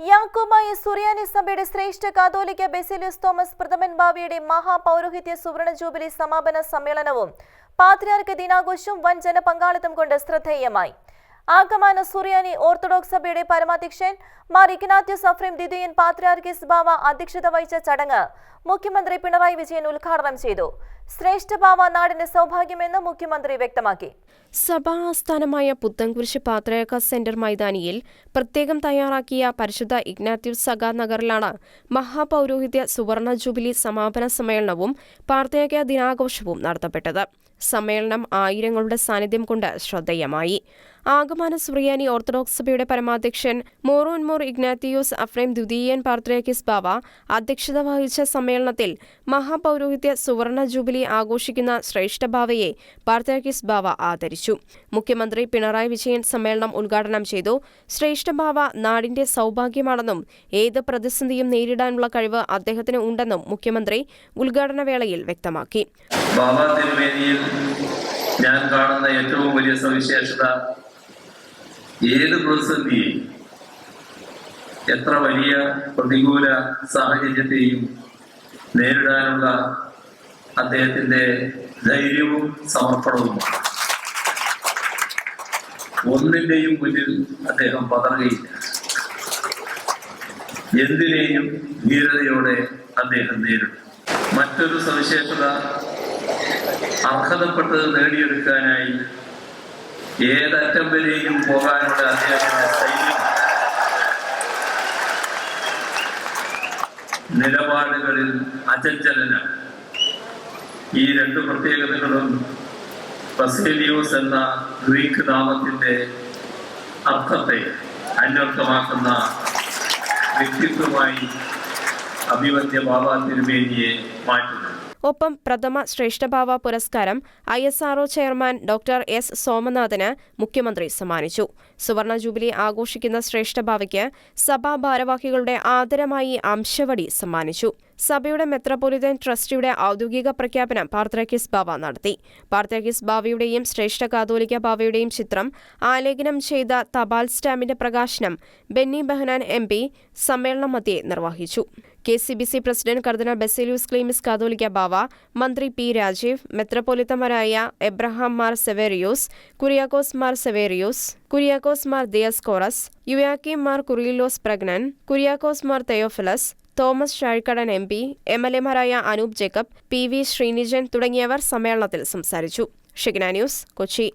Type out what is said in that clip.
യാക്കോബായ സുറിയാനി സഭയുടെ ശ്രേഷ്ഠ കാതോലിക്ക ബെസിലിയസ് തോമസ് പ്രഥമൻ ബാവിയുടെ മഹാപൗരോഹിത്യ സുവർണ ജൂബിലി സമാപന സമ്മേളനവും പാത്രിയാർക്ക് ദിനാഘോഷവും വൻ ജനപങ്കാളിത്തം കൊണ്ട് ശ്രദ്ധേയമായി. ആഗമാന സുറിയാനി ഓർത്തഡോക്സ് സഭയുടെ പരമാധ്യക്ഷൻ മാർ ഇഗ്നാത്യസ് അഫ്രീം ദിദിയൻ പാത്രിയാർക്കിസ് ബാവ അധ്യക്ഷത വഹിച്ച ചടങ്ങ് മുഖ്യമന്ത്രി പിണറായി വിജയൻ ഉദ്ഘാടനം ചെയ്തു. ശ്രേഷ്ഠ ബാവ നാടിന്റെ സൗഭാഗ്യമെന്ന് മുഖ്യമന്ത്രി വ്യക്തമാക്കി. സഭാ ആസ്ഥാനമായ പുത്തൻകുരിശ് പാത്രയക്ക സെന്റർ മൈതാനിയിൽ പ്രത്യേകം തയ്യാറാക്കിയ പരിശുദ്ധ ഇഗ്നാത്യൂസ് സഗാ നഗറിലാണ് മഹാപൗരോഹിത്യ സുവർണ ജൂബിലി സമാപന സമ്മേളനവും പാർത്തയക്ക ദിനാഘോഷവും നടത്തപ്പെട്ടത്. സമ്മേളനം ആയിരങ്ങളുടെ സാന്നിധ്യം കൊണ്ട് ശ്രദ്ധേയമായി. ആഗമാന സുറിയാനി ഓർത്തഡോക്സ് സഭയുടെ പരമാധ്യക്ഷൻ മോറോൻ മോർ ഇഗ്നാത്തിയോസ് അഫ്രേം ദ്വിതീയൻ പാർത്രയക്കിസ് ബാവ അധ്യക്ഷത വഹിച്ച സമ്മേളനത്തിൽ മഹാപൗരോഹിത്യ സുവർണ ജൂബിലി ആഘോഷിക്കുന്ന ശ്രേഷ്ഠ ബാവയെ പാർത്രയക്കിസ് ബാവ ആദരിച്ചു. മുഖ്യമന്ത്രി പിണറായി വിജയൻ സമ്മേളനം ഉദ്ഘാടനം ചെയ്തു. ശ്രേഷ്ഠ ബാവ നാടിന്റെ സൗഭാഗ്യമാണെന്നും ഏത് പ്രതിസന്ധിയും നേരിടാനുള്ള കഴിവ് അദ്ദേഹത്തിന് ഉണ്ടെന്നും മുഖ്യമന്ത്രി ഉദ്ഘാടന വേളയിൽ വ്യക്തമാക്കി. ഞാൻ കാണുന്ന ഏറ്റവും വലിയ സവിശേഷത ഏത് പ്രതിസന്ധിയെയും എത്ര വലിയ പ്രതികൂല സാഹചര്യത്തെയും നേരിടാനുള്ള അദ്ദേഹത്തിന്റെ ധൈര്യവും സമർപ്പണവുമാണ് ഒന്നിന്റെയും മുന്നിൽ അദ്ദേഹം പതറുകയില്ല. എന്തിനേയും ധീരതയോടെ അദ്ദേഹം നേരിടും. മറ്റൊരു സവിശേഷത അർഹതപ്പെട്ടത് നേടിയെടുക്കാനായി ഏതറ്റം വരെയും പോകാനുള്ള അദ്ദേഹത്തിന്റെ സൈന്യം. നിലപാടുകളിൽ അചഞ്ചലനാണ് ഈ രണ്ട് പ്രത്യേകതകളും ബസേലിയോസ് എന്ന ഗ്രീക്ക് നാമത്തിന്റെ അർത്ഥത്തെ അന്വർത്ഥമാക്കുന്ന വ്യക്തിത്വമായി അഭിവന്യ ബാബ തിരുമേനിയെ മാറ്റുന്നു. ഒപ്പം പ്രഥമ ശ്രേഷ്ഠഭാവ പുരസ്കാരം I S R O chairman doctor S സോമനാഥന് മുഖ്യമന്ത്രി സമ്മാനിച്ചു. സുവർണ ജൂബിലി ആഘോഷിക്കുന്ന ശ്രേഷ്ഠഭാവയ്ക്ക് സഭാ ഭാരവാഹികളുടെ ആദരമായി അംശവടി സമ്മാനിച്ചു. സഭയുടെ മെത്രപൊലിത്തൻ ട്രസ്റ്റിയുടെ ഔദ്യോഗിക പ്രഖ്യാപനം പാർത്രാക്കിസ് ബാവ നടത്തി. പാർത്രാക്കിസ് ബാവയുടെയും ശ്രേഷ്ഠ കാതോലിക്ക ബാവയുടെയും ചിത്രം ആലേഖനം ചെയ്ത തപാൽ സ്റ്റാമ്പിന്റെ പ്രകാശനം ബെന്നി ബെഹനാൻ എം പി സമ്മേളനം മധ്യേ നിർവഹിച്ചു. K C B C president cardinal Baselios Cleemis Catholicos Bava മന്ത്രി പി രാജീവ് മെത്രപൊലിത്തമാരായ എബ്രഹാം മാർ സെവേറിയോസ് കുര്യാക്കോസ് മാർ സെവേറിയോസ് കുര്യാക്കോസ് മാർ ദിയസ്കോറസ് യുയാക്കി Mar Kurilos പ്രഗ്നൻ Kuriakose Mar Theophilus Thomas Chazhikadan M P M L എമാരായ Anoop Jacob P V Sreenijan തുടങ്ങിയവർ സമ്മേളനത്തിൽ സംസാരിച്ചു. ഷിഗ്ന ന്യൂസ് കൊച്ചി.